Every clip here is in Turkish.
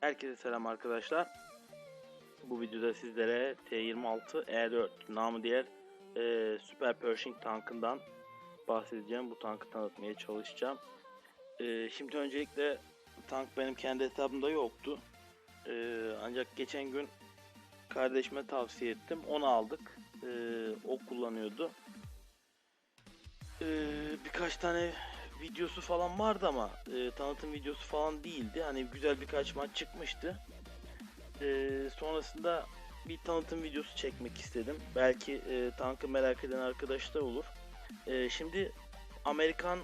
Herkese selam arkadaşlar. Bu videoda sizlere T26E4 namı diğer e, Super Pershing tankından bahsedeceğim. Bu tankı tanıtmaya çalışacağım. E, şimdi öncelikle tank benim kendi hesabımda yoktu. E, ancak geçen gün kardeşime tavsiye ettim. Onu aldık. E, o kullanıyordu. E, birkaç tane videosu falan vardı ama e, tanıtım videosu falan değildi. Hani güzel birkaç maç çıkmıştı. E, sonrasında bir tanıtım videosu çekmek istedim. Belki e, tankı merak eden arkadaşlar olur. E, şimdi Amerikan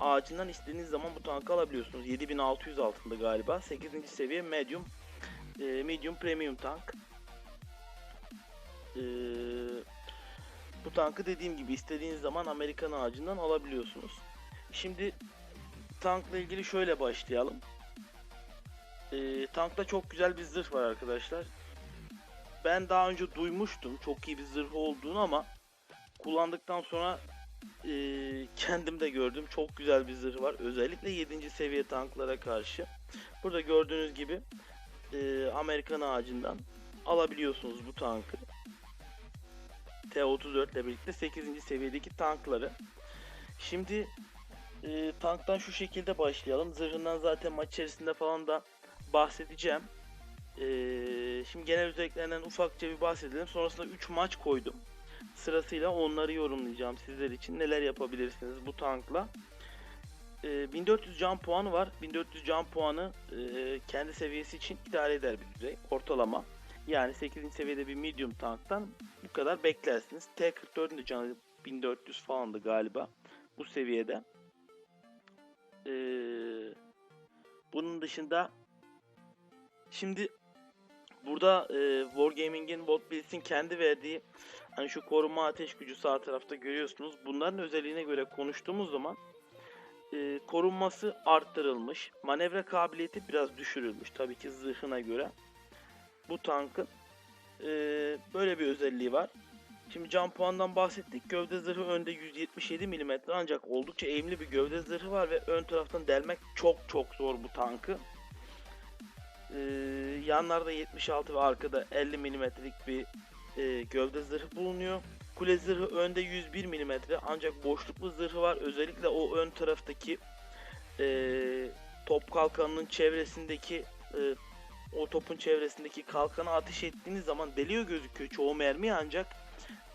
ağacından istediğiniz zaman bu tankı alabiliyorsunuz. 7600 altında galiba. 8. seviye medium e, medium premium tank. E, bu tankı dediğim gibi istediğiniz zaman Amerikan ağacından alabiliyorsunuz. Şimdi tankla ilgili şöyle başlayalım. Ee, tankta çok güzel bir zırh var arkadaşlar. Ben daha önce duymuştum çok iyi bir zırh olduğunu ama kullandıktan sonra e, kendim de gördüm. Çok güzel bir zırh var. Özellikle 7. seviye tanklara karşı. Burada gördüğünüz gibi e, Amerikan ağacından alabiliyorsunuz bu tankı. T-34 ile birlikte 8. seviyedeki tankları. Şimdi e, tanktan şu şekilde başlayalım. Zırhından zaten maç içerisinde falan da bahsedeceğim. E, şimdi genel özelliklerinden ufakça bir bahsedelim. Sonrasında 3 maç koydum. Sırasıyla onları yorumlayacağım sizler için. Neler yapabilirsiniz bu tankla. E, 1400 can puanı var. 1400 can puanı e, kendi seviyesi için idare eder bir düzey. Ortalama. Yani 8. seviyede bir medium tanktan bu kadar beklersiniz. T44'ün de canı 1400 falandı galiba bu seviyede. Ee, bunun dışında şimdi burada e, Wargaming'in Bot Blitz'in kendi verdiği hani şu koruma ateş gücü sağ tarafta görüyorsunuz. Bunların özelliğine göre konuştuğumuz zaman e, korunması arttırılmış. Manevra kabiliyeti biraz düşürülmüş. Tabii ki zırhına göre. Bu tankın e, böyle bir özelliği var. Şimdi can puandan bahsettik. Gövde zırhı önde 177 mm ancak oldukça eğimli bir gövde zırhı var ve ön taraftan delmek çok çok zor bu tankı. Ee, yanlarda 76 ve arkada 50 mm'lik bir e, gövde zırhı bulunuyor. Kule zırhı önde 101 mm ancak boşluklu zırhı var. Özellikle o ön taraftaki e, top kalkanının çevresindeki e, o topun çevresindeki kalkanı ateş ettiğiniz zaman deliyor gözüküyor çoğu mermi ancak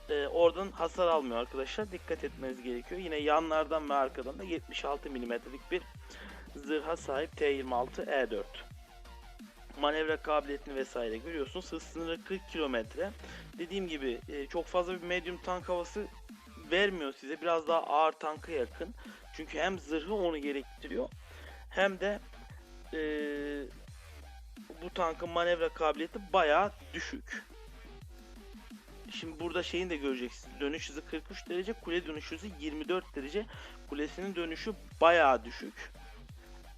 e, oradan hasar almıyor arkadaşlar. Dikkat etmeniz gerekiyor. Yine yanlardan ve arkadan da 76 mm'lik bir zırha sahip T26E4. Manevra kabiliyetini vesaire görüyorsunuz. Hız sınırı 40 km. Dediğim gibi e, çok fazla bir medium tank havası vermiyor size. Biraz daha ağır tanka yakın. Çünkü hem zırhı onu gerektiriyor hem de e, bu tankın manevra kabiliyeti bayağı düşük. Şimdi burada şeyin de göreceksiniz. Dönüş hızı 43 derece, kule dönüş hızı 24 derece. Kulesinin dönüşü bayağı düşük.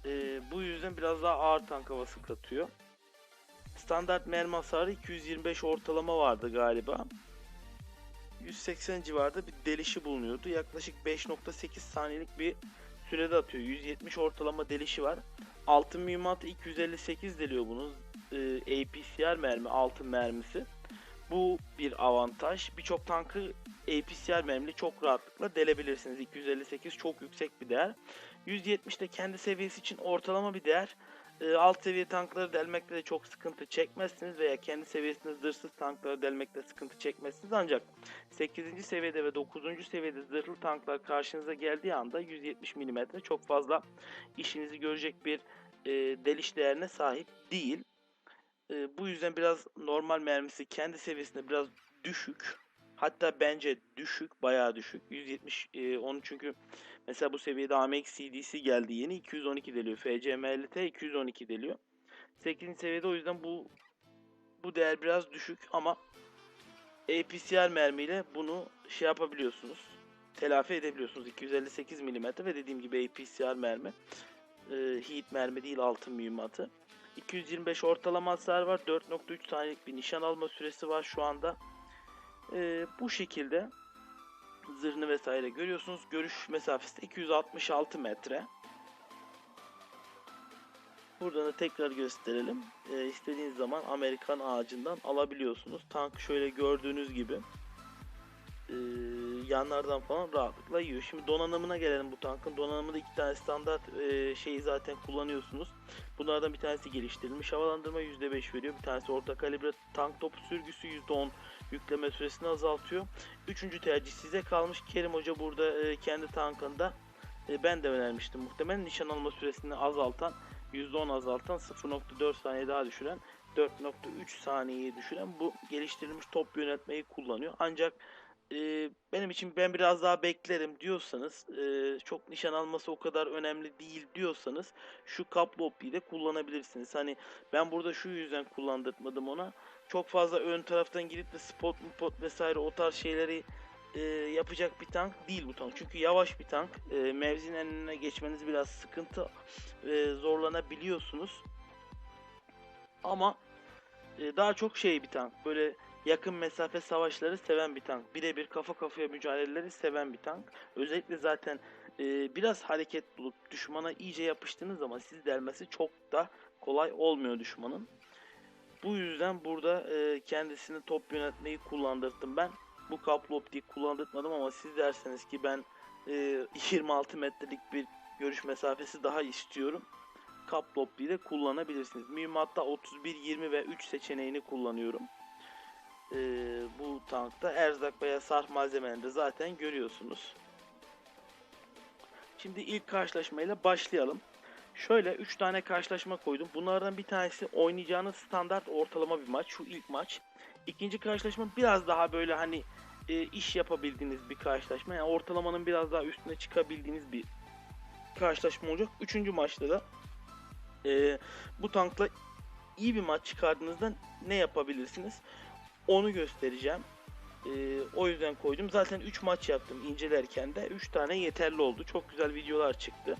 Ee, bu yüzden biraz daha ağır tank havası katıyor. Standart mermi hasarı 225 ortalama vardı galiba. 180 civarında bir delişi bulunuyordu. Yaklaşık 5.8 saniyelik bir sürede atıyor. 170 ortalama delişi var. Altın mühimmatı 258 deliyor bunun. Ee, APCR mermi, altın mermisi. Bu bir avantaj. Birçok tankı APCR mermili çok rahatlıkla delebilirsiniz. 258 çok yüksek bir değer. 170 de kendi seviyesi için ortalama bir değer. E, alt seviye tankları delmekte de çok sıkıntı çekmezsiniz veya kendi seviyesinde zırhsız tankları delmekte sıkıntı çekmezsiniz. Ancak 8. seviyede ve 9. seviyede zırhlı tanklar karşınıza geldiği anda 170 mm çok fazla işinizi görecek bir e, deliş değerine sahip değil. E, bu yüzden biraz normal mermisi kendi seviyesinde biraz düşük. Hatta bence düşük, bayağı düşük. 170 e, onu çünkü mesela bu seviyede AMX CDC geldi yeni 212 deliyor. FCMLT 212 deliyor. 8. seviyede o yüzden bu bu değer biraz düşük ama APCR mermiyle bunu şey yapabiliyorsunuz. Telafi edebiliyorsunuz. 258 mm ve dediğim gibi APCR mermi. E, heat mermi değil altın mühimmatı. 225 ortalama hasar var. 4.3 saniyelik bir nişan alma süresi var şu anda. Ee, bu şekilde zırhını vesaire görüyorsunuz. Görüş mesafesi de 266 metre. Bu Buradan da tekrar gösterelim. Ee, istediğiniz zaman Amerikan ağacından alabiliyorsunuz. Tank şöyle gördüğünüz gibi ee, yanlardan falan rahatlıkla yiyor. Şimdi donanımına gelelim bu tankın. Donanımında iki tane standart ee, şeyi zaten kullanıyorsunuz. Bunlardan bir tanesi geliştirilmiş havalandırma %5 veriyor. Bir tanesi orta kalibre tank topu sürgüsü %10 yükleme süresini azaltıyor. Üçüncü tercih size kalmış. Kerim Hoca burada ee, kendi tankında ee, ben de önermiştim muhtemelen nişan alma süresini azaltan %10 azaltan 0.4 saniye daha düşüren 4.3 saniyeyi düşüren bu geliştirilmiş top yönetmeyi kullanıyor. Ancak e, benim için ben biraz daha beklerim diyorsanız e, çok nişan alması o kadar önemli değil diyorsanız şu Kaplopi'yi de kullanabilirsiniz. Hani ben burada şu yüzden kullandırmadım ona. Çok fazla ön taraftan gidip de spot spot vesaire o tarz şeyleri e, yapacak bir tank değil bu tank. Çünkü yavaş bir tank. E, mevzinin önüne geçmeniz biraz sıkıntı e, zorlanabiliyorsunuz. Ama e, daha çok şey bir tank. Böyle yakın mesafe savaşları seven bir tank. Birebir kafa kafaya mücadeleleri seven bir tank. Özellikle zaten e, biraz hareket bulup düşmana iyice yapıştığınız zaman siz delmesi çok da kolay olmuyor düşmanın. Bu yüzden burada e, kendisini top yönetmeyi kullandırdım ben. Bu kaplı optiği ama siz derseniz ki ben e, 26 metrelik bir görüş mesafesi daha istiyorum. Kaplı de kullanabilirsiniz. Mühimmatta 31, 20 ve 3 seçeneğini kullanıyorum. E, bu tankta erzak veya sarf malzemelerini de zaten görüyorsunuz. Şimdi ilk karşılaşmayla başlayalım. Şöyle 3 tane karşılaşma koydum. Bunlardan bir tanesi oynayacağınız standart ortalama bir maç. Şu ilk maç. İkinci karşılaşma biraz daha böyle hani e, iş yapabildiğiniz bir karşılaşma. Yani ortalamanın biraz daha üstüne çıkabildiğiniz bir karşılaşma olacak. Üçüncü maçta da e, bu tankla iyi bir maç çıkardığınızda ne yapabilirsiniz? Onu göstereceğim. E, o yüzden koydum. Zaten 3 maç yaptım incelerken de 3 tane yeterli oldu. Çok güzel videolar çıktı.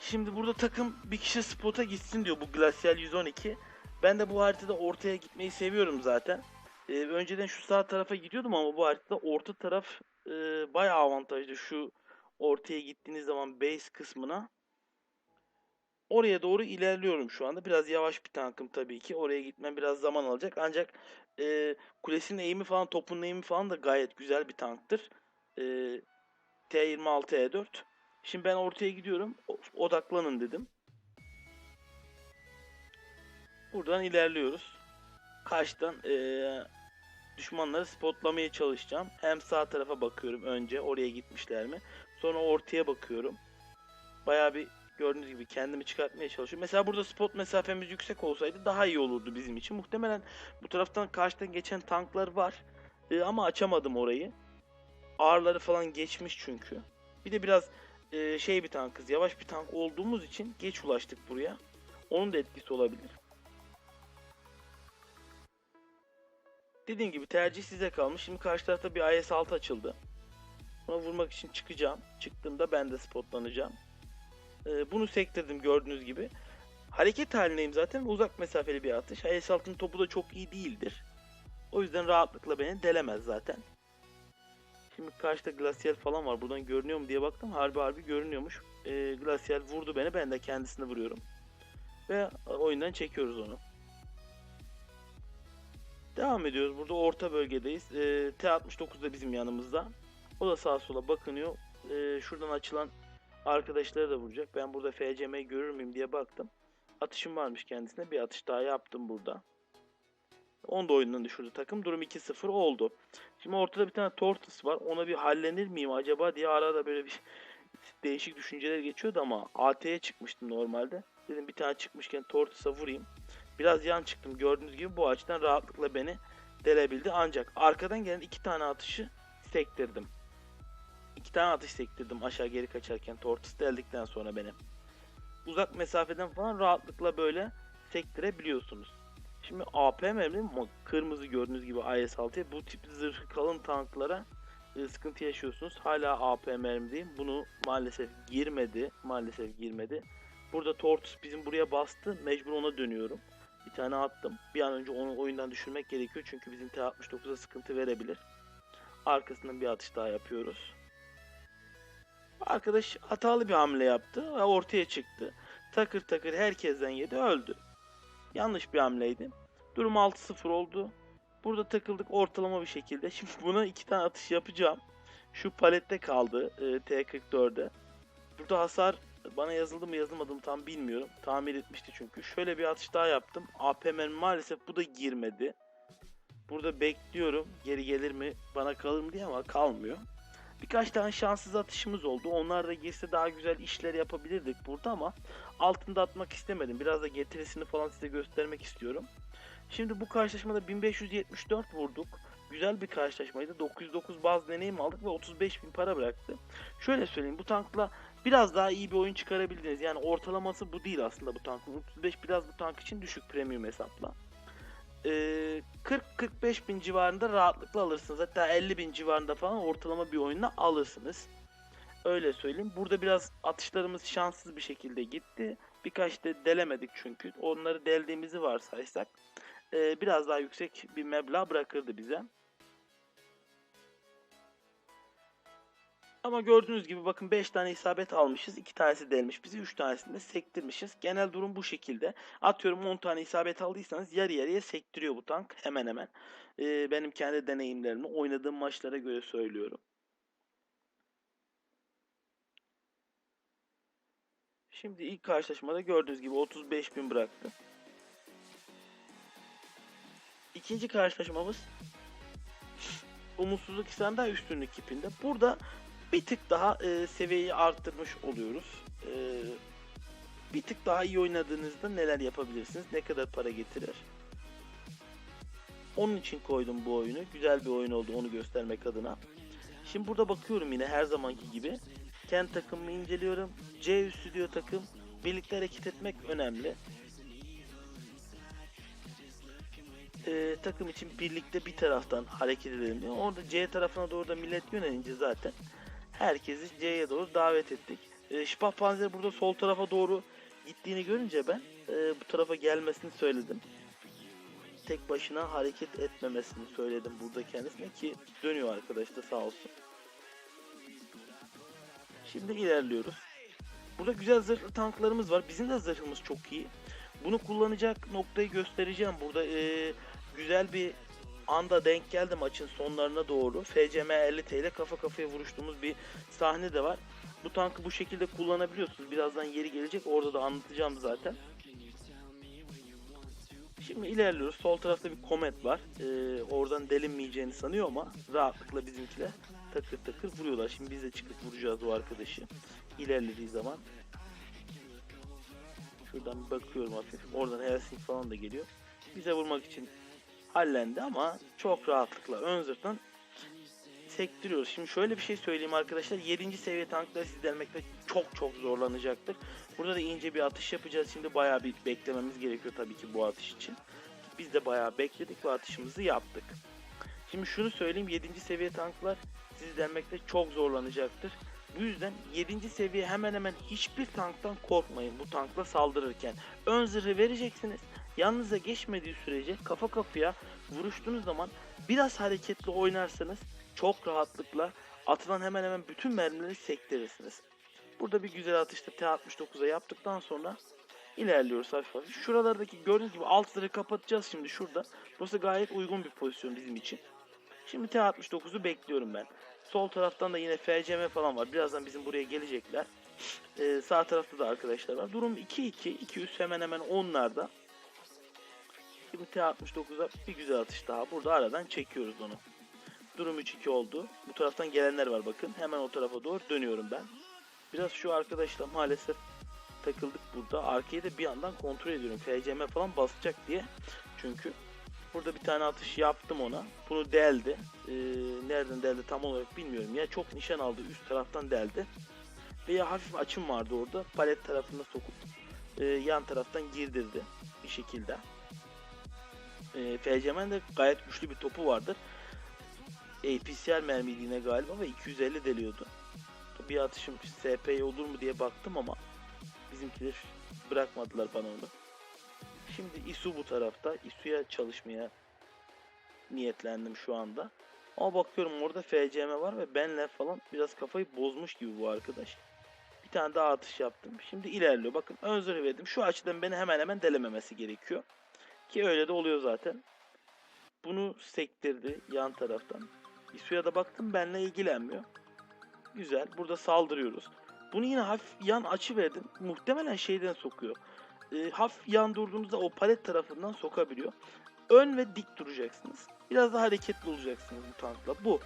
Şimdi burada takım bir kişi spota gitsin diyor bu Glacial 112. Ben de bu haritada ortaya gitmeyi seviyorum zaten. Ee, önceden şu sağ tarafa gidiyordum ama bu haritada orta taraf e, bayağı avantajlı. Şu ortaya gittiğiniz zaman base kısmına. Oraya doğru ilerliyorum şu anda. Biraz yavaş bir tankım tabii ki. Oraya gitmem biraz zaman alacak. Ancak e, kulesinin eğimi falan, topun eğimi falan da gayet güzel bir tanktır. E, T26E4. Şimdi ben ortaya gidiyorum. Odaklanın dedim. Buradan ilerliyoruz. Karşıdan ee, düşmanları spotlamaya çalışacağım. Hem sağ tarafa bakıyorum önce oraya gitmişler mi. Sonra ortaya bakıyorum. Baya bir gördüğünüz gibi kendimi çıkartmaya çalışıyorum. Mesela burada spot mesafemiz yüksek olsaydı daha iyi olurdu bizim için. Muhtemelen bu taraftan karşıdan geçen tanklar var. E, ama açamadım orayı. Ağırları falan geçmiş çünkü. Bir de biraz e, şey bir tankız. Yavaş bir tank olduğumuz için geç ulaştık buraya. Onun da etkisi olabilir. Dediğim gibi tercih size kalmış. Şimdi karşı tarafta bir IS-6 açıldı. Buna vurmak için çıkacağım. Çıktığımda ben de spotlanacağım. Ee, bunu sektirdim gördüğünüz gibi. Hareket halindeyim zaten uzak mesafeli bir atış. IS-6'nın topu da çok iyi değildir. O yüzden rahatlıkla beni delemez zaten. Şimdi karşıda Glacial falan var. Buradan görünüyor mu diye baktım. Harbi harbi görünüyormuş. Ee, Glacial vurdu beni. Ben de kendisini vuruyorum. Ve oyundan çekiyoruz onu. Devam ediyoruz. Burada orta bölgedeyiz. Ee, T69 da bizim yanımızda. O da sağa sola bakınıyor. Ee, şuradan açılan arkadaşları da vuracak. Ben burada FCM'yi görür müyüm diye baktım. Atışım varmış kendisine. Bir atış daha yaptım burada. Onu da oyundan düşürdü takım. Durum 2-0 oldu. Şimdi ortada bir tane Tortoise var. Ona bir hallenir miyim acaba diye arada böyle bir değişik düşünceler geçiyordu ama AT'ye çıkmıştım normalde. Dedim bir tane çıkmışken Tortoise'a vurayım. Biraz yan çıktım gördüğünüz gibi bu açıdan rahatlıkla beni delebildi. Ancak arkadan gelen iki tane atışı sektirdim. İki tane atış sektirdim aşağı geri kaçarken Tortoise deldikten sonra beni. Uzak mesafeden falan rahatlıkla böyle sektirebiliyorsunuz. Şimdi AP mermi kırmızı gördüğünüz gibi IS-6'ya bu tip zırh kalın tanklara e, sıkıntı yaşıyorsunuz. Hala AP mermideyim. Bunu maalesef girmedi. Maalesef girmedi. Burada Tortus bizim buraya bastı. Mecbur ona dönüyorum. Bir tane attım. Bir an önce onu oyundan düşürmek gerekiyor. Çünkü bizim T-69'a sıkıntı verebilir. Arkasından bir atış daha yapıyoruz. Arkadaş hatalı bir hamle yaptı ve ortaya çıktı. Takır takır herkesten yedi öldü. Yanlış bir hamleydi. Durum 6-0 oldu. Burada takıldık ortalama bir şekilde. Şimdi buna iki tane atış yapacağım. Şu palette kaldı e, T44'e. Burada hasar bana yazıldı mı yazılmadı mı tam bilmiyorum. Tamir etmişti çünkü. Şöyle bir atış daha yaptım. APM maalesef bu da girmedi. Burada bekliyorum. Geri gelir mi bana kalır mı diye ama kalmıyor. Birkaç tane şanssız atışımız oldu. Onlar da girse daha güzel işler yapabilirdik burada ama altında atmak istemedim. Biraz da getirisini falan size göstermek istiyorum. Şimdi bu karşılaşmada 1574 vurduk. Güzel bir karşılaşmaydı. 909 baz deneyim aldık ve 35 bin para bıraktı. Şöyle söyleyeyim bu tankla biraz daha iyi bir oyun çıkarabildiniz. Yani ortalaması bu değil aslında bu tankın. 35 biraz bu tank için düşük premium hesapla. Ee, 40-45 bin civarında rahatlıkla alırsınız. Hatta 50 bin civarında falan ortalama bir oyunla alırsınız. Öyle söyleyeyim. Burada biraz atışlarımız şanssız bir şekilde gitti. Birkaç da delemedik çünkü. Onları deldiğimizi varsaysak e, biraz daha yüksek bir meblağ bırakırdı bize. Ama gördüğünüz gibi bakın 5 tane isabet almışız. 2 tanesi delmiş bizi. 3 tanesini de sektirmişiz. Genel durum bu şekilde. Atıyorum 10 tane isabet aldıysanız yarı yarıya sektiriyor bu tank. Hemen hemen. E, benim kendi deneyimlerimi oynadığım maçlara göre söylüyorum. Şimdi ilk karşılaşmada gördüğünüz gibi 35 bin bıraktı. İkinci karşılaşmamız umutsuzluk İslam'da üstünlük kipinde. Burada bir tık daha e, seviyeyi arttırmış oluyoruz. E, bir tık daha iyi oynadığınızda neler yapabilirsiniz? Ne kadar para getirir? Onun için koydum bu oyunu. Güzel bir oyun oldu onu göstermek adına. Şimdi burada bakıyorum yine her zamanki gibi. Kendi takımımı inceliyorum. C üstü diyor takım. Birlikte hareket etmek önemli. Ee, takım için birlikte bir taraftan hareket edelim. Orada C tarafına doğru da millet yönelince zaten herkesi C'ye doğru davet ettik. Ee, Şipah Panzer burada sol tarafa doğru gittiğini görünce ben e, bu tarafa gelmesini söyledim. Tek başına hareket etmemesini söyledim burada kendisine ki dönüyor arkadaş da sağ olsun. Şimdi ilerliyoruz. Burada güzel zırhlı tanklarımız var. Bizim de zırhımız çok iyi. Bunu kullanacak noktayı göstereceğim. Burada e, güzel bir anda denk geldi maçın sonlarına doğru. FCM 50 TL kafa kafaya vuruştuğumuz bir sahne de var. Bu tankı bu şekilde kullanabiliyorsunuz. Birazdan yeri gelecek. Orada da anlatacağım zaten. Şimdi ilerliyoruz. Sol tarafta bir komet var. Ee, oradan delinmeyeceğini sanıyor ama rahatlıkla bizimkiler takır takır vuruyorlar. Şimdi biz de çıkıp vuracağız o arkadaşı. İlerlediği zaman. Şuradan bakıyorum hafif. Oradan Helsing falan da geliyor. Bize vurmak için hallendi ama çok rahatlıkla ön zırhtan sektiriyoruz. Şimdi şöyle bir şey söyleyeyim arkadaşlar. 7. seviye tankları siz delmekte çok çok zorlanacaktır. Burada da ince bir atış yapacağız. Şimdi bayağı bir beklememiz gerekiyor tabii ki bu atış için. Biz de bayağı bekledik ve atışımızı yaptık. Şimdi şunu söyleyeyim 7. seviye tanklar siz delmekte çok zorlanacaktır. Bu yüzden 7. seviye hemen hemen hiçbir tanktan korkmayın bu tankla saldırırken. Ön zırhı vereceksiniz. Yanınıza geçmediği sürece kafa kafaya vuruştuğunuz zaman biraz hareketli oynarsanız çok rahatlıkla atılan hemen hemen bütün mermileri sektirirsiniz. Burada bir güzel atışta T69'a yaptıktan sonra ilerliyoruz hafif. Şuralardaki gördüğünüz gibi altları kapatacağız şimdi şurada. Burası gayet uygun bir pozisyon bizim için. Şimdi T69'u bekliyorum ben. Sol taraftan da yine FCM falan var. Birazdan bizim buraya gelecekler. Ee, sağ tarafta da arkadaşlar var. Durum 2-2. 2 üst hemen hemen onlarda. Şimdi T69'a bir güzel atış daha. Burada aradan çekiyoruz onu. Durum 3-2 oldu. Bu taraftan gelenler var bakın. Hemen o tarafa doğru dönüyorum ben. Biraz şu arkadaşla maalesef takıldık burada. Arkayı da bir yandan kontrol ediyorum. FCM falan basacak diye. Çünkü burada bir tane atış yaptım ona. Bunu deldi. Ee, nereden deldi tam olarak bilmiyorum. Ya çok nişan aldı üst taraftan deldi. Veya hafif açım vardı orada. Palet tarafında sokup e, yan taraftan girdirdi bir şekilde. E, FCM'nin de gayet güçlü bir topu vardır. APCR mermiydi yine galiba ve 250 deliyordu. Bir atışım SP olur mu diye baktım ama bizimkiler bırakmadılar bana onu. Şimdi ISU bu tarafta. ISU'ya çalışmaya niyetlendim şu anda. Ama bakıyorum orada FCM var ve benle falan biraz kafayı bozmuş gibi bu arkadaş. Bir tane daha atış yaptım. Şimdi ilerliyor. Bakın ön verdim. Şu açıdan beni hemen hemen delememesi gerekiyor. Ki öyle de oluyor zaten. Bunu sektirdi yan taraftan. İsu'ya da baktım benimle ilgilenmiyor. Güzel. Burada saldırıyoruz. Bunu yine hafif yan açı verdim. Muhtemelen şeyden sokuyor. E, hafif yan durduğunuzda o palet tarafından sokabiliyor. Ön ve dik duracaksınız. Biraz daha hareketli olacaksınız bu tankla. Bu.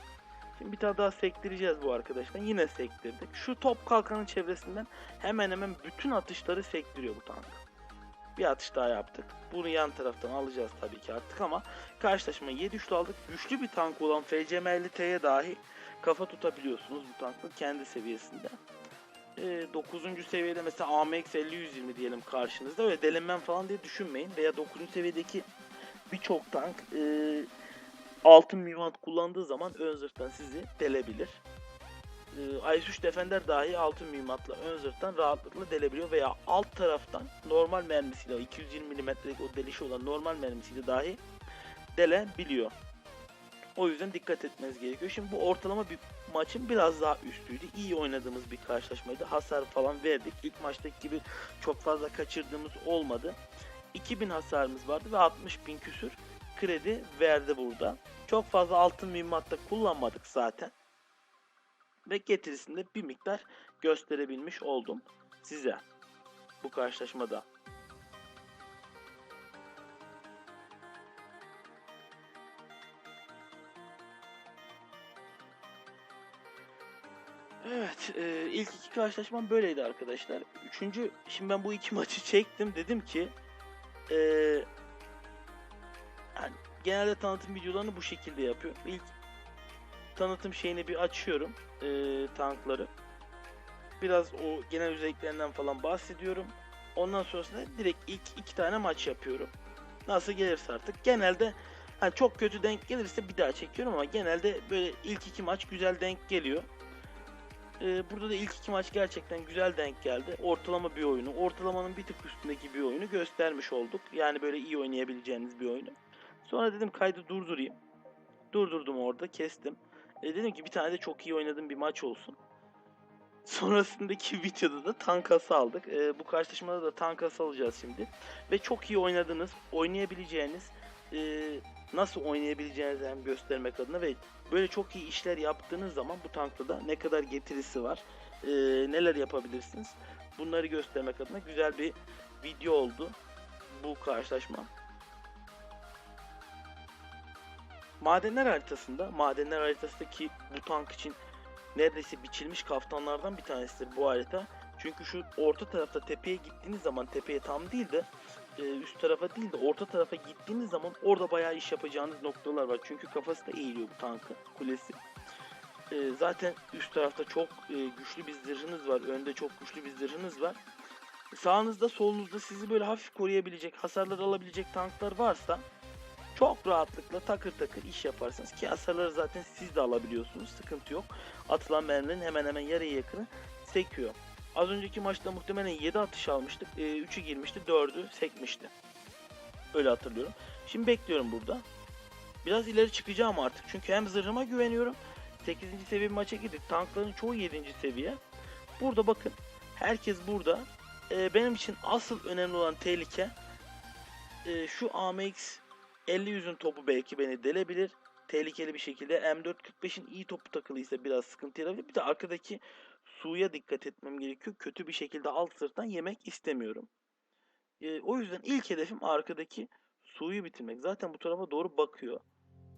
Şimdi bir tane daha sektireceğiz bu arkadaşlar. Yine sektirdik. Şu top kalkanın çevresinden hemen hemen bütün atışları sektiriyor bu tank. Bir atış daha yaptık. Bunu yan taraftan alacağız tabii ki artık ama karşılaşmayı 7 üçlü aldık. Güçlü bir tank olan FCM50T'ye dahi kafa tutabiliyorsunuz bu tankın kendi seviyesinde. 9. seviyede mesela AMX 50-120 diyelim karşınızda öyle delinmem falan diye düşünmeyin veya 9. seviyedeki birçok tank e, altın mühimmat kullandığı zaman ön zırhtan sizi delebilir. E, Ice 3 Defender dahi altın mühimmatla ön zırhtan rahatlıkla delebiliyor veya alt taraftan normal mermisiyle 220 mm'lik o delişi olan normal mermisiyle dahi delebiliyor. O yüzden dikkat etmeniz gerekiyor. Şimdi bu ortalama bir maçın biraz daha üstüydü. İyi oynadığımız bir karşılaşmaydı. Hasar falan verdik. İlk maçtaki gibi çok fazla kaçırdığımız olmadı. 2000 hasarımız vardı ve 60 bin küsür kredi verdi burada. Çok fazla altın mühimmatta kullanmadık zaten. Ve getirisinde bir miktar gösterebilmiş oldum size bu karşılaşmada. Evet, e, ilk iki karşılaşmam böyleydi arkadaşlar. Üçüncü, şimdi ben bu iki maçı çektim. Dedim ki, e, yani genelde tanıtım videolarını bu şekilde yapıyorum. İlk tanıtım şeyini bir açıyorum, e, tankları. Biraz o genel özelliklerinden falan bahsediyorum. Ondan sonrasında direkt ilk iki tane maç yapıyorum. Nasıl gelirse artık. Genelde hani çok kötü denk gelirse bir daha çekiyorum ama genelde böyle ilk iki maç güzel denk geliyor. Ee, burada da ilk iki maç gerçekten güzel denk geldi. Ortalama bir oyunu, ortalamanın bir tık üstündeki bir oyunu göstermiş olduk. Yani böyle iyi oynayabileceğiniz bir oyunu. Sonra dedim kaydı durdurayım. Durdurdum orada, kestim. E, dedim ki bir tane de çok iyi oynadığım bir maç olsun. Sonrasındaki videoda da tankası aldık. E, bu karşılaşmada da tankası alacağız şimdi. Ve çok iyi oynadığınız, oynayabileceğiniz, e, nasıl oynayabileceğinizi hem göstermek adına ve böyle çok iyi işler yaptığınız zaman bu tankta da ne kadar getirisi var, e, neler yapabilirsiniz bunları göstermek adına güzel bir video oldu bu karşılaşma. Madenler haritasında, madenler haritasındaki bu tank için neredeyse biçilmiş kaftanlardan bir tanesidir bu harita. Çünkü şu orta tarafta tepeye gittiğiniz zaman tepeye tam değil de e, üst tarafa değil de orta tarafa gittiğiniz zaman orada bayağı iş yapacağınız noktalar var. Çünkü kafası da eğiliyor bu tankın kulesi. E, zaten üst tarafta çok e, güçlü bir zırhınız var. Önde çok güçlü bir zırhınız var. Sağınızda solunuzda sizi böyle hafif koruyabilecek, hasarlar alabilecek tanklar varsa çok rahatlıkla takır takır iş yaparsınız ki hasarları zaten siz de alabiliyorsunuz. Sıkıntı yok. Atılan mermilerin hemen hemen yarıya yakını sekiyor. Az önceki maçta muhtemelen 7 atış almıştık. E, 3'ü girmişti, 4'ü sekmişti. Öyle hatırlıyorum. Şimdi bekliyorum burada. Biraz ileri çıkacağım artık. Çünkü hem zırhıma güveniyorum. 8. seviye bir maça girdik. Tankların çoğu 7. seviye. Burada bakın. Herkes burada. E, benim için asıl önemli olan tehlike e, şu AMX 50 yüzün topu belki beni delebilir. Tehlikeli bir şekilde M445'in iyi topu takılıysa biraz sıkıntı yaratabilir. Bir de arkadaki suya dikkat etmem gerekiyor. Kötü bir şekilde alt sırttan yemek istemiyorum. E, o yüzden ilk hedefim arkadaki suyu bitirmek. Zaten bu tarafa doğru bakıyor.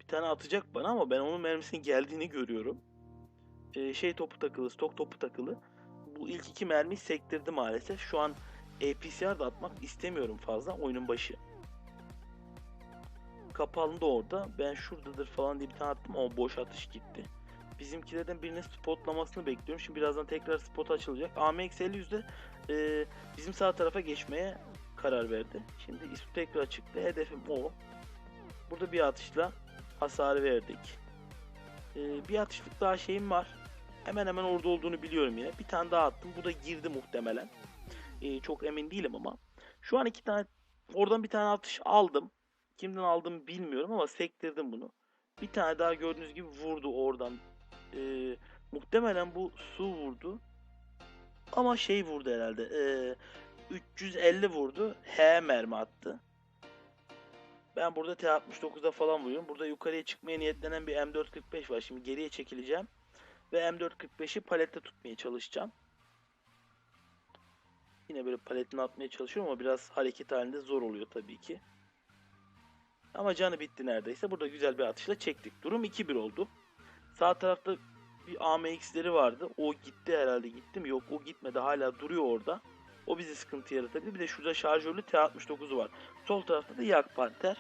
Bir tane atacak bana ama ben onun mermisinin geldiğini görüyorum. E, şey topu takılı, stok topu takılı. Bu ilk iki mermiyi sektirdi maalesef. Şu an APCR da atmak istemiyorum fazla oyunun başı. Kapalı da orada. Ben şuradadır falan diye bir tane attım ama boş atış gitti bizimkilerden birinin spotlamasını bekliyorum. Şimdi birazdan tekrar spot açılacak. AMX 50 e, bizim sağ tarafa geçmeye karar verdi. Şimdi ismi tekrar çıktı. Hedefim o. Burada bir atışla hasar verdik. E, bir atışlık daha şeyim var. Hemen hemen orada olduğunu biliyorum yine. Bir tane daha attım. Bu da girdi muhtemelen. E, çok emin değilim ama. Şu an iki tane oradan bir tane atış aldım. Kimden aldım bilmiyorum ama sektirdim bunu. Bir tane daha gördüğünüz gibi vurdu oradan e, muhtemelen bu su vurdu. Ama şey vurdu herhalde. Ee, 350 vurdu. H mermi attı. Ben burada T69'da falan vuruyorum. Burada yukarıya çıkmaya niyetlenen bir M445 var. Şimdi geriye çekileceğim. Ve M445'i palette tutmaya çalışacağım. Yine böyle paletini atmaya çalışıyorum ama biraz hareket halinde zor oluyor tabii ki. Ama canı bitti neredeyse. Burada güzel bir atışla çektik. Durum 2-1 oldu. Sağ tarafta bir AMX'leri vardı. O gitti herhalde gitti mi? Yok o gitmedi. Hala duruyor orada. O bizi sıkıntı yaratabilir. Bir de şurada şarjörlü T69'u var. Sol tarafta da Yak Panther.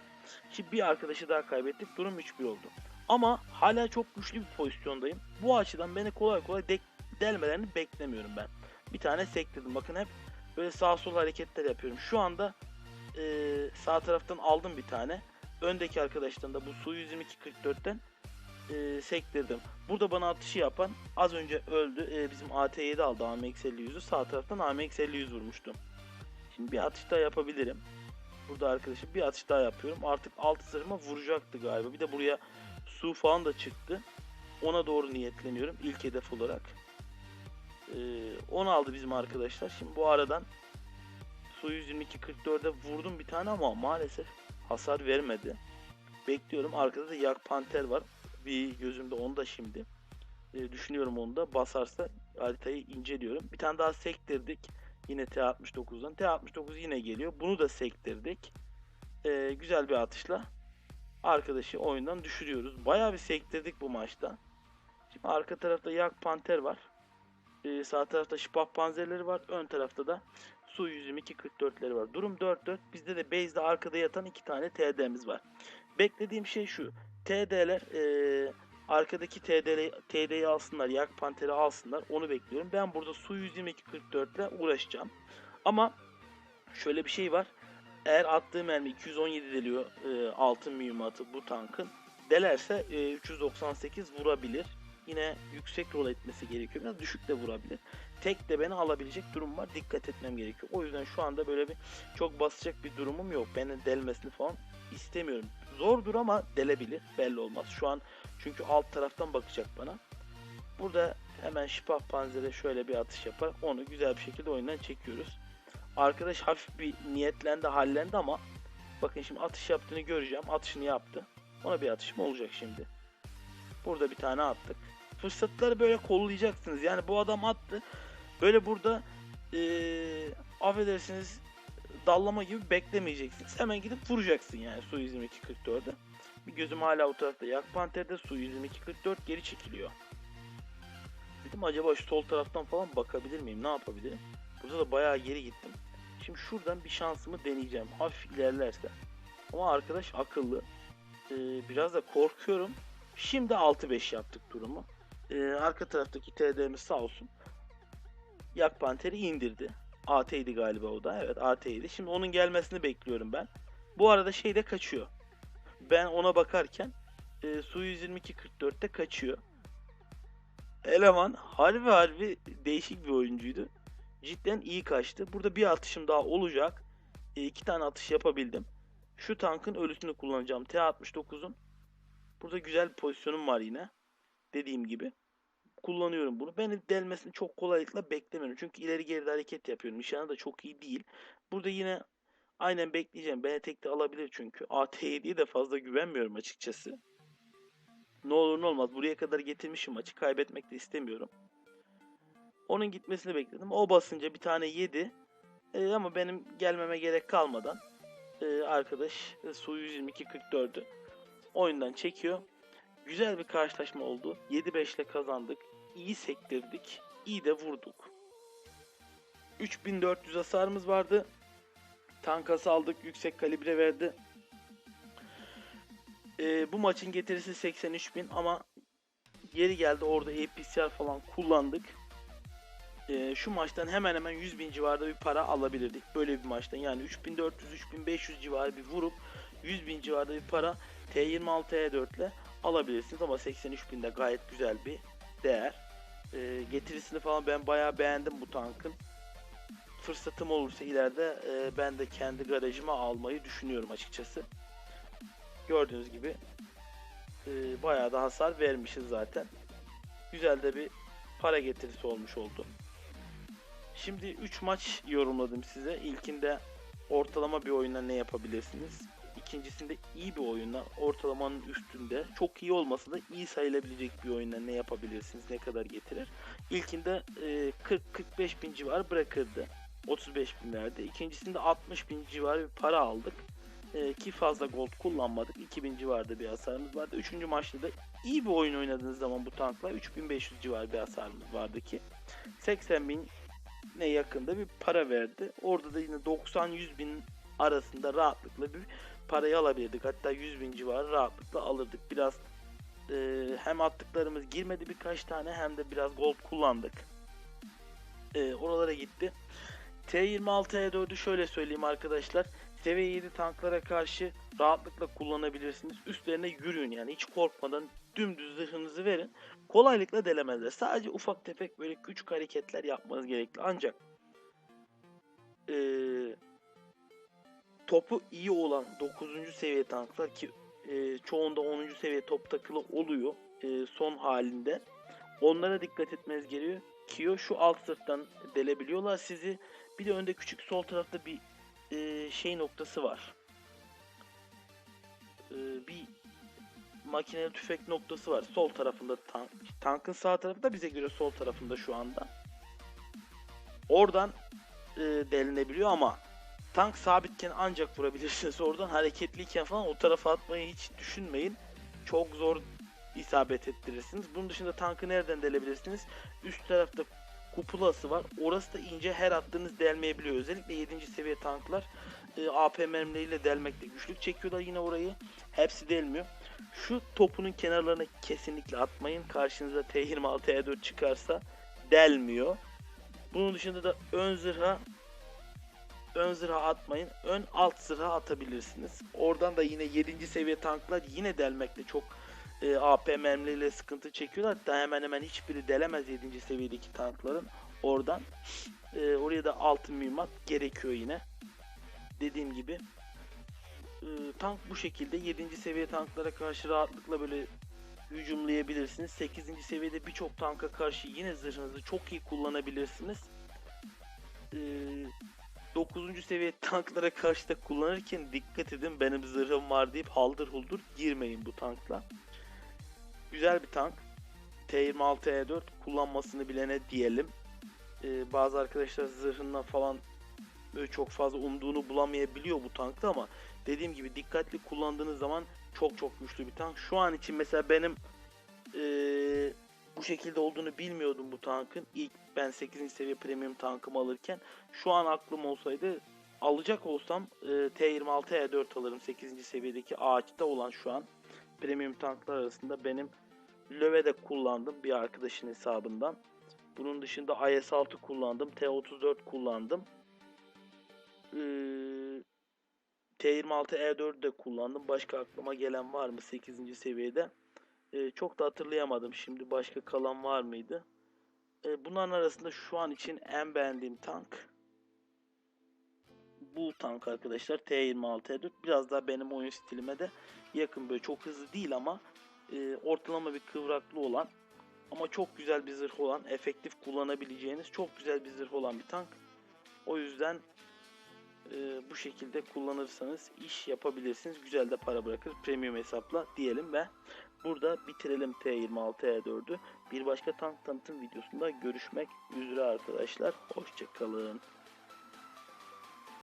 Şimdi bir arkadaşı daha kaybettik. Durum 3-1 oldu. Ama hala çok güçlü bir pozisyondayım. Bu açıdan beni kolay kolay de- delmelerini beklemiyorum ben. Bir tane sektirdim. Bakın hep böyle sağ sol hareketler yapıyorum. Şu anda eee, sağ taraftan aldım bir tane. Öndeki arkadaştan da bu Su 122-44'ten eee, sektirdim. Burada bana atışı yapan az önce öldü. Eee, bizim AT7 aldı AMX 50 Sağ taraftan AMX 50 vurmuştum. Şimdi bir atış daha yapabilirim. Burada arkadaşım bir atış daha yapıyorum. Artık alt zırhıma vuracaktı galiba. Bir de buraya su falan da çıktı. Ona doğru niyetleniyorum ilk hedef olarak. Ee, 10 aldı bizim arkadaşlar. Şimdi bu aradan su 122 44'e vurdum bir tane ama maalesef hasar vermedi. Bekliyorum. Arkada da Yak Panter var. Bir gözümde onu da şimdi. Ee, düşünüyorum onu da. Basarsa haritayı inceliyorum. Bir tane daha sektirdik. Yine T69'dan. T69 yine geliyor. Bunu da sektirdik. Ee, güzel bir atışla arkadaşı oyundan düşürüyoruz. Bayağı bir sektirdik bu maçta. Şimdi arka tarafta Yak Panter var. Ee, sağ tarafta Şipah Panzerleri var. Ön tarafta da Su 122 44'leri var. Durum 4-4. Bizde de base'de arkada yatan iki tane TD'miz var. Beklediğim şey şu. TD'ler ee, arkadaki TD'yi alsınlar. Yak Panter'i alsınlar. Onu bekliyorum. Ben burada Su 122 44 ile uğraşacağım. Ama şöyle bir şey var. Eğer attığı mermi 217 deliyor e, altın mühimmatı bu tankın. Delerse e, 398 vurabilir. Yine yüksek rol etmesi gerekiyor. Biraz düşük de vurabilir. Tek de beni alabilecek durum var. Dikkat etmem gerekiyor. O yüzden şu anda böyle bir çok basacak bir durumum yok. Beni delmesini falan istemiyorum. Zordur ama delebilir. Belli olmaz. Şu an çünkü alt taraftan bakacak bana. Burada hemen Şipah Panzer'e şöyle bir atış yapar. Onu güzel bir şekilde oyundan çekiyoruz. Arkadaş hafif bir niyetlendi, hallendi ama bakın şimdi atış yaptığını göreceğim. Atışını yaptı. Ona bir atışım olacak şimdi. Burada bir tane attık. Fırsatları böyle kollayacaksınız. Yani bu adam attı. Böyle burada eee affedersiniz dallama gibi beklemeyeceksiniz. Hemen gidip vuracaksın yani Su 122 44'e. Bir gözüm hala o tarafta. Yak Panter'de Su 122 44 geri çekiliyor. Dedim acaba şu sol taraftan falan bakabilir miyim? Ne yapabilirim? Burada da bayağı geri gittim. Şimdi şuradan bir şansımı deneyeceğim. Hafif ilerlerse. Ama arkadaş akıllı. Ee, biraz da korkuyorum. Şimdi 6-5 yaptık durumu. Ee, arka taraftaki TD'miz sağ olsun. Yak Panter'i indirdi. AT'ydi galiba o da. Evet AT'ydi. Şimdi onun gelmesini bekliyorum ben. Bu arada şey de kaçıyor. Ben ona bakarken e, Su 122 44'te kaçıyor. Eleman harbi harbi değişik bir oyuncuydu cidden iyi kaçtı. Burada bir atışım daha olacak. E, iki tane atış yapabildim. Şu tankın ölüsünü kullanacağım. T-69'un. Burada güzel bir pozisyonum var yine. Dediğim gibi. Kullanıyorum bunu. Beni delmesini çok kolaylıkla beklemiyorum. Çünkü ileri geride hareket yapıyorum. Nişanı da çok iyi değil. Burada yine aynen bekleyeceğim. Beni tek de alabilir çünkü. AT7'ye de fazla güvenmiyorum açıkçası. Ne olur ne olmaz. Buraya kadar getirmişim maçı. Kaybetmek de istemiyorum. Onun gitmesini bekledim. O basınca bir tane yedi. E, ama benim gelmeme gerek kalmadan e, arkadaş e, Su 122 44'ü oyundan çekiyor. Güzel bir karşılaşma oldu. 7-5 ile kazandık. İyi sektirdik. İyi de vurduk. 3400 hasarımız vardı. Tanka aldık. Yüksek kalibre verdi. E, bu maçın getirisi 83.000 ama yeri geldi orada APCR falan kullandık e, şu maçtan hemen hemen 100 bin civarında bir para alabilirdik. Böyle bir maçtan yani 3400-3500 civarı bir vurup 100 bin civarında bir para T26 E4 ile alabilirsiniz ama 83 binde gayet güzel bir değer. E, getirisini falan ben bayağı beğendim bu tankın. Fırsatım olursa ileride e, ben de kendi garajıma almayı düşünüyorum açıkçası. Gördüğünüz gibi e, bayağı da hasar vermişiz zaten. Güzel de bir para getirisi olmuş oldu. Şimdi 3 maç yorumladım size. İlkinde ortalama bir oyunla ne yapabilirsiniz? İkincisinde iyi bir oyunla ortalamanın üstünde çok iyi olmasa da iyi sayılabilecek bir oyunla ne yapabilirsiniz? Ne kadar getirir? İlkinde e, 40-45 bin civarı bırakırdı. 35 bin verdi. İkincisinde 60 bin civarı bir para aldık. E, ki fazla gold kullanmadık. 2000 civarında bir hasarımız vardı. Üçüncü maçta da iyi bir oyun oynadığınız zaman bu tankla 3500 civarı bir hasarımız vardı ki 80 bin ne yakında bir para verdi. Orada da yine 90-100 bin arasında rahatlıkla bir parayı alabilirdik. Hatta 100 bin civarı rahatlıkla alırdık. Biraz e, hem attıklarımız girmedi birkaç tane hem de biraz gold kullandık. E, oralara gitti. T26E4'ü şöyle söyleyeyim arkadaşlar. Seviye 7 tanklara karşı rahatlıkla kullanabilirsiniz. Üstlerine yürüyün yani hiç korkmadan dümdüz zırhınızı verin. Kolaylıkla delemezler. Sadece ufak tefek böyle küçük hareketler yapmanız gerekli. Ancak eee, topu iyi olan 9. seviye tanklar ki eee, çoğunda 10. seviye top takılı oluyor eee, son halinde. Onlara dikkat etmeniz gerekiyor. Kyo şu alt sırttan delebiliyorlar sizi. Bir de önde küçük sol tarafta bir eee, şey noktası var. Eee, bir makineli tüfek noktası var. Sol tarafında tank. Tankın sağ tarafında bize göre sol tarafında şu anda. Oradan e, delinebiliyor ama tank sabitken ancak vurabilirsiniz. Oradan hareketliyken falan o tarafa atmayı hiç düşünmeyin. Çok zor isabet ettirirsiniz. Bunun dışında tankı nereden delebilirsiniz? Üst tarafta kupulası var. Orası da ince her attığınız delmeyebiliyor. Özellikle 7. seviye tanklar e, AP mermileriyle delmekte güçlük çekiyorlar yine orayı. Hepsi delmiyor. Şu topunun kenarlarına kesinlikle atmayın. Karşınıza T26 E4 çıkarsa delmiyor. Bunun dışında da ön zırha ön zırha atmayın. Ön alt zırha atabilirsiniz. Oradan da yine 7. seviye tanklar yine delmekte çok e, AP mermileriyle sıkıntı çekiyorlar. Hatta hemen hemen hiçbiri delemez 7. seviyedeki tankların. Oradan e, oraya da altın mühimmat gerekiyor yine. Dediğim gibi e, tank bu şekilde 7. seviye tanklara karşı rahatlıkla böyle hücumlayabilirsiniz. 8. seviyede birçok tanka karşı yine zırhınızı çok iyi kullanabilirsiniz. E, 9. seviye tanklara karşı da kullanırken dikkat edin benim zırhım var deyip haldır huldur girmeyin bu tankla. Güzel bir tank. T26E4 kullanmasını bilene diyelim. E, bazı arkadaşlar zırhından falan böyle çok fazla umduğunu bulamayabiliyor bu tankta ama dediğim gibi dikkatli kullandığınız zaman çok çok güçlü bir tank. Şu an için mesela benim eee, bu şekilde olduğunu bilmiyordum bu tankın. İlk ben 8. seviye premium tankımı alırken şu an aklım olsaydı alacak olsam eee, T26 E4 alırım. 8. seviyedeki ağaçta olan şu an premium tanklar arasında benim Löve'de kullandım bir arkadaşın hesabından. Bunun dışında IS-6 kullandım. T-34 kullandım. Ee, T26 E4 de kullandım. Başka aklıma gelen var mı 8. seviyede? Ee, çok da hatırlayamadım. Şimdi başka kalan var mıydı? Ee, bunların arasında şu an için en beğendiğim tank bu tank arkadaşlar T26 E4 biraz daha benim oyun stilime de yakın böyle çok hızlı değil ama e, ortalama bir kıvraklı olan ama çok güzel bir zırh olan efektif kullanabileceğiniz çok güzel bir zırh olan bir tank. O yüzden e, bu şekilde kullanırsanız iş yapabilirsiniz. Güzel de para bırakır. Premium hesapla diyelim ve burada bitirelim T26E4'ü. Bir başka tank tanıtım videosunda görüşmek üzere arkadaşlar. Hoşçakalın.